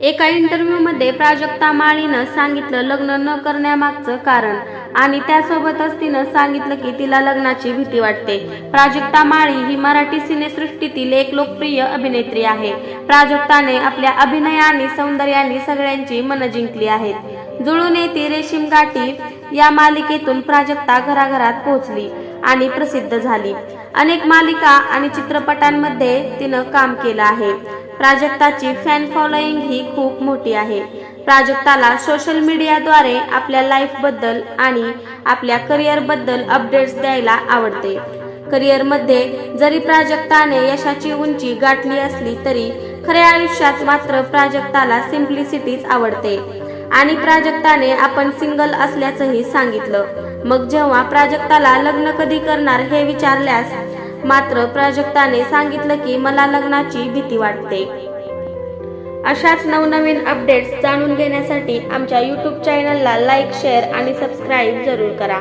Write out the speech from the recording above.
एका इंटरव्ह्यूमध्ये प्राजक्ता माळीनं सांगितलं लग्न न करण्यामागचं कारण आणि त्यासोबतच तिनं सांगितलं की तिला लग्नाची भीती वाटते. प्राजक्ता माळी ही मराठी सिनेसृष्टीतील एक लोकप्रिय अभिनेत्री आहे. प्राजक्ताने आपल्या अभिनय आणि सौंदर्याने सगळ्यांची मनं जिंकली आहेत. जुळून येते रेशीम गाठी या मालिकेतून प्राजक्ता घराघरात पोहोचली आणि प्रसिद्ध झाली. अनेक मालिका आणि चित्रपटांमध्ये तिनं काम केलं आहे. प्राजक्ताची फॅन फॉलोईंग ही खूप मोठी आहे. प्राजक्ताला सोशल मीडियाद्वारे आपल्या लाईफबद्दल आणि आपल्या करिअरबद्दल अपडेट्स द्यायला आवडते. करिअरमध्ये जरी प्राजक्ताने यशाची उंची गाठली असली तरी खऱ्या आयुष्यात मात्र प्राजक्ताला सिम्प्लिसिटीच आवडते. आणि प्राजक्ताने आपण सिंगल असल्याचंही सांगितलं. मग जेव्हा प्राजक्ताला लग्न कधी करणार हे विचारल्यास मात्र प्राजक्ताने सांगितलं की मला लग्नाची भीती वाटते. अशाच नवनवीन अपडेट्स जाणून घेण्यासाठी आमच्या यूट्यूब चॅनलला लाईक शेअर आणि सबस्क्राईब जरूर करा.